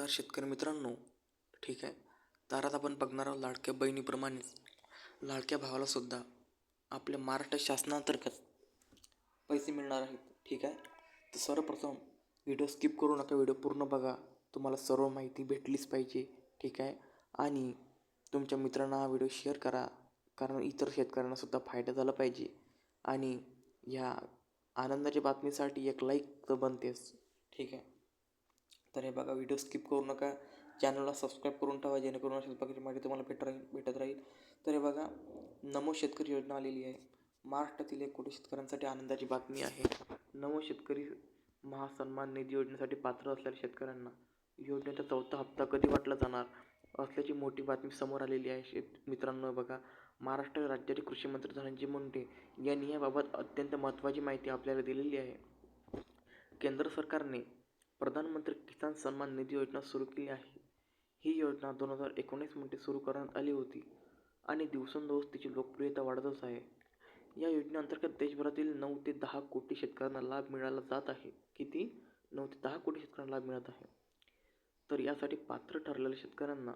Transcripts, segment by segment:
नमस्कार शेतकरी मित्रांनो. ठीक आहे. तर आता आपण बघणार आहोत लाडक्या बहिणीप्रमाणेच लाडक्या भावाला सुद्धा आपल्या महाराष्ट्र शासनांतर्गत पैसे मिळणार आहेत. ठीक आहे. तर सर्वप्रथम व्हिडिओ स्किप करू नका. व्हिडिओ पूर्ण बघा. तुम्हाला सर्व माहिती भेटलीच पाहिजे. ठीक आहे. आणि तुमच्या मित्रांना हा व्हिडिओ शेअर करा. कारण इतर शेतकऱ्यांनासुद्धा फायदा झाला पाहिजे. आणि ह्या आनंदाच्या बातमीसाठी एक लाईक तर बनतेच. ठीक आहे. तर हे बघा व्हिडिओ स्किप करू नका. चॅनलला सबस्क्राईब करून ठेवा जेणेकरून अशाच प्रकारची माहिती तुम्हाला भेट राहील भेटत राहील. तर हे बघा नमो शेतकरी योजना आलेली आहे. महाराष्ट्रातील एक कोटी शेतकऱ्यांसाठी आनंदाची बातमी आहे. नमो शेतकरी महासन्मान निधी योजनेसाठी पात्र असलेल्या शेतकऱ्यांना योजनेचा चौथा हप्ता कधी वाटला जाणार? असल्याची मोठी बातमी समोर आलेली आहे. शेत मित्रांनो बघा महाराष्ट्र राज्याचे कृषी मंत्री धनंजय मुंडे यांनी याबाबत अत्यंत महत्त्वाची माहिती आपल्याला दिलेली आहे. केंद्र सरकारने प्रधानमंत्री किसान सन्मान निधी योजना सुरू केली आहे. ही योजना दोन हजार एकोणीसमध्ये सुरू करण्यात आली होती आणि दिवसेंदिवस तिची लोकप्रियता वाढतच आहे. या योजनेअंतर्गत देशभरातील नऊ ते दहा कोटी शेतकऱ्यांना लाभ मिळाला जात आहे. किती? नऊ ते दहा कोटी शेतकऱ्यांना लाभ मिळत आहे. तर यासाठी पात्र ठरलेल्या शेतकऱ्यांना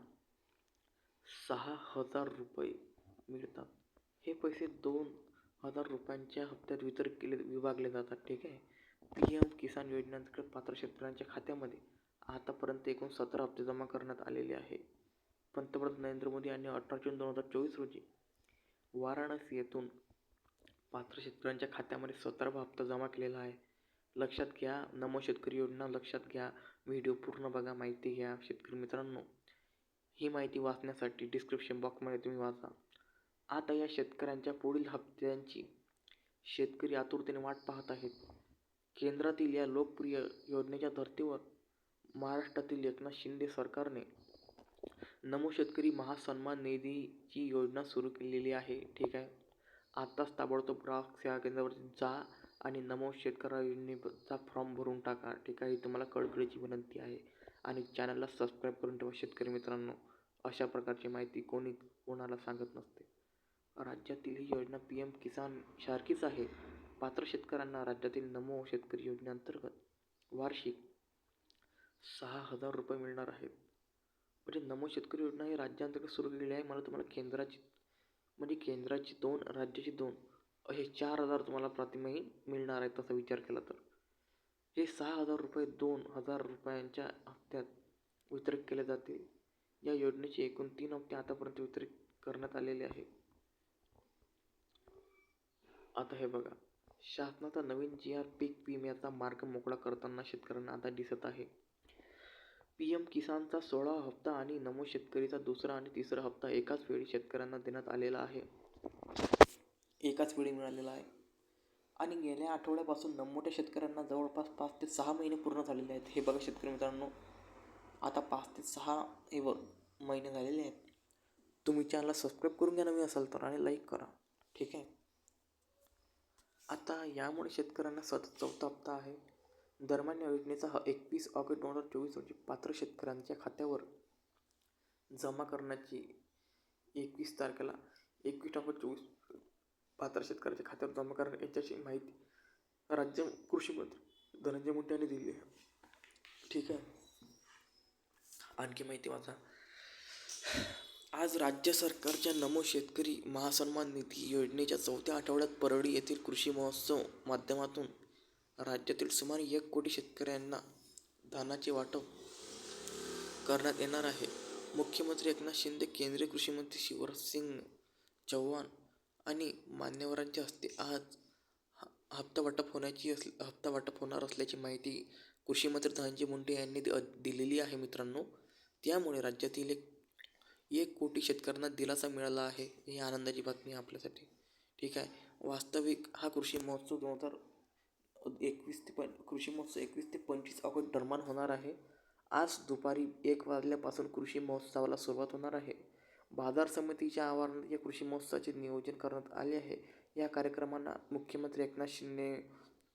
सहा हजार रुपये मिळतात. हे पैसे दोन हजार रुपयांच्या हप्त्यात वितरित केले विभागले जातात. ठीक आहे? पी एम किसान योजनेअंतर्गत पात्र शेतकऱ्यांच्या खात्यामध्ये आतापर्यंत एकूण सतरा हप्ते जमा करण्यात आलेले आहे. पंतप्रधान नरेंद्र मोदी यांनी अठरा जून दोन हजार चोवीस रोजी वाराणसी येथून पात्र शेतकऱ्यांच्या खात्यामध्ये सतरावा हप्ता जमा केलेला आहे. लक्षात घ्या नमो शेतकरी योजना लक्षात घ्या. व्हिडिओ पूर्ण बघा माहिती घ्या. शेतकरी मित्रांनो ही माहिती वाचण्यासाठी डिस्क्रिप्शन बॉक्समध्ये तुम्ही वाचा. आता या शेतकऱ्यांच्या पुढील हप्त्यांची शेतकरी आतुरतेने वाट पाहत आहेत. केंद्रातील या लोकप्रिय योजनेच्या धर्तीवर महाराष्ट्रातील एकनाथ शिंदे सरकारने नमो शेतकरी महासन्मान निधीची योजना सुरू केलेली आहे. ठीक आहे. आत्ताच ताबडतोब ग्राहक सेवा केंद्रावरती जा आणि नमो शेतकरी योजनेचा फॉर्म भरून टाका. ठीक आहे. तुम्हाला कळकळीची विनंती आहे. आणि चॅनलला सबस्क्राईब करून ठेवा शेतकरी मित्रांनो. अशा प्रकारची माहिती कोणी कोणाला सांगत नसते. राज्यातील ही योजना पी एम किसान सारखीच आहे. पात्र शेतकऱ्यांना राज्यातील नमो शेतकरी योजनेअंतर्गत वार्षिक सहा हजार रुपये मिळणार आहेत. म्हणजे नमो शेतकरी योजना ही राज्यांतर्गत सुरू केलेली आहे. मला तुम्हाला केंद्राची म्हणजे केंद्राची दोन राज्याची दोन असे चार हजार तुम्हाला प्रतिमाही मिळणार आहेत तसा विचार केला तर. हे सहा हजार रुपये दोन हजार रुपयांच्या हप्त्यात वितरित केले जाते या योजनेचे एकूण तीन हप्ते आतापर्यंत वितरित करण्यात आलेले आहे आता हे बघा. शासनाचा नवीन जी आर पीक विम्याचा मार्ग मोकळा करताना शेतकऱ्यांना आता दिसत आहे. पी एम किसानचा सोळा हप्ता आणि नमो शेतकरीचा दुसरा आणि तिसरा हप्ता एकाच वेळी शेतकऱ्यांना देण्यात आलेला आहे. एकाच वेळी मिळालेला आहे. आणि गेल्या आठवड्यापासून नमोट्या शेतकऱ्यांना जवळपास पाच ते सहा महिने पूर्ण झालेले आहेत. हे बघा शेतकरी मित्रांनो आता पाच ते सहा हे महिने झालेले आहेत. तुम्ही चॅनलला सबस्क्राईब करून घ्या नवीन असाल तर आणि लाईक करा. ठीक आहे? आता यामुळे शेतकऱ्यांना सतत चौथा हप्ता आहे. दरम्यान या योजनेचा हा एकवीस ऑगस्ट दोन हजार चोवीस रोजी पात्र शेतकऱ्यांच्या खात्यावर जमा करण्याची एकवीस तारखेला एकवीस ऑगस्ट चोवीस पात्र शेतकऱ्याच्या खात्यावर जमा करणे याच्याची माहिती राज्य कृषीमंत्री धनंजय मुंडे यांनी दिली आहे. ठीक आहे. आणखी माहिती वाचा आज राज्य सरकारच्या नमो शेतकरी महासन्मान निधी योजनेच्या चौथ्या आठवड्यात परळी येथील कृषी महोत्सव माध्यमातून राज्यातील सुमारे एक कोटी शेतकऱ्यांना धानाचे वाटप करण्यात येणार आहे. मुख्यमंत्री एकनाथ शिंदे केंद्रीय कृषी मंत्री शिवराज चौहान आणि मान्यवरांच्या हस्ते आज हप्ता वाटप होण्याची अस हप्ता वाटप होणार असल्याची माहिती कृषी मंत्री धनंजय मुंडे यांनी दिलेली आहे मित्रांनो. त्यामुळे राज्यातील एक एक कोटी शेतकऱ्यांना दिलासा मिळाला आहे ही आनंदाची बातमी आहे आपल्यासाठी. ठीक आहे? वास्तविक हा कृषी महोत्सव दोन हजार एकवीस ते पण कृषी महोत्सव एकवीस ते पंचवीस ऑगस्ट दरम्यान होणार आहे. आज दुपारी एक वाजल्यापासून कृषी महोत्सवाला सुरुवात होणार आहे. बाजार समितीच्या आवारात या कृषी महोत्सवाचे नियोजन करण्यात आले आहे. या कार्यक्रमांना मुख्यमंत्री एकनाथ शिंदे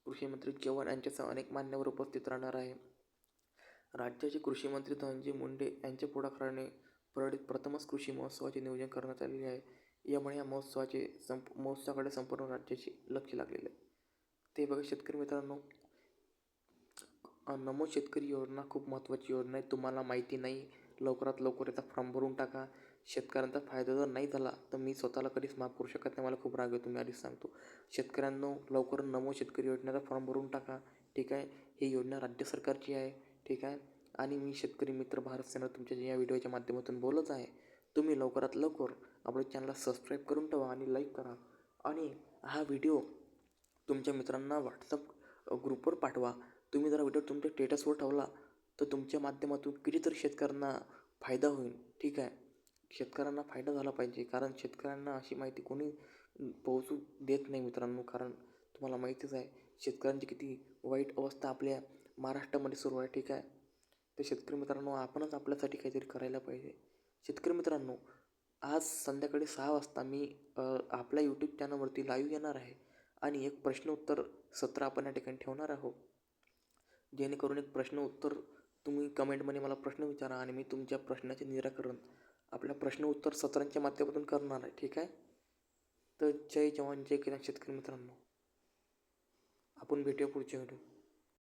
कृषीमंत्री चव्हाण यांच्यासह अनेक मान्यवर उपस्थित राहणार आहे. राज्याचे कृषीमंत्री धनंजय मुंडे यांच्या पुढाकाराने परळीत प्रथमच कृषी महोत्सवाचे नियोजन करण्यात आलेले आहे. यामुळे या महोत्सवाचे संप महोत्सवाकडे संपूर्ण राज्याचे लक्ष लागलेले आहे. ते बघा शेतकरी मित्रांनो नमो शेतकरी योजना खूप महत्त्वाची योजना आहे. तुम्हाला माहिती नाही लवकरात लवकर याचा फॉर्म भरून टाका. शेतकऱ्यांचा फायदा जर नाही झाला तर मी स्वतःला कधीच माफ करू शकत नाही. मला खूप राग येतो मी आधीच सांगतो. शेतकऱ्यांनो लवकर नमो शेतकरी योजनेचा फॉर्म भरून टाका. ठीक आहे? ही योजना राज्य सरकारची आहे. ठीक आहे? आणि मी शेतकरी मित्र भारत सेना तुमच्या या व्हिडिओच्या माध्यमातून बोलत आहे. तुम्ही लवकरात लवकर आपल्या चॅनलला सबस्क्राईब करून ठेवा आणि लाईक करा. आणि हा व्हिडिओ तुमच्या मित्रांना व्हॉट्सअप ग्रुपवर पाठवा. तुम्ही जर व्हिडिओ तुमच्या स्टेटसवर ठेवला तर तुमच्या माध्यमातून कितीतरी शेतकऱ्यांना फायदा होईल. ठीक आहे? शेतकऱ्यांना फायदा झाला पाहिजे. कारण शेतकऱ्यांना अशी माहिती कोणी पोहोचू देत नाही मित्रांनो. कारण तुम्हाला माहितीच आहे शेतकऱ्यांची किती वाईट अवस्था आपल्या महाराष्ट्रामध्ये सुरू आहे. ठीक आहे? तर शेतकरी मित्रांनो आपणच आपल्यासाठी काहीतरी करायला पाहिजे. शेतकरी मित्रांनो आज संध्याकाळी सहा वाजता मी आपल्या यूट्यूब चॅनलवरती लाईव्ह येणार आहे. आणि एक प्रश्न उत्तर सत्र आपण या ठिकाणी ठेवणार आहोत. जेणेकरून एक प्रश्न उत्तर तुम्ही कमेंटमध्ये मला प्रश्न विचारा आणि मी तुमच्या प्रश्नाचे निराकरण आपल्या प्रश्न उत्तर सत्रांच्या माध्यमातून करणार आहे. ठीक आहे? तर जय जवान जय किसान शेतकरी मित्रांनो. आपण भेटूया पुढच्या व्हिडिओ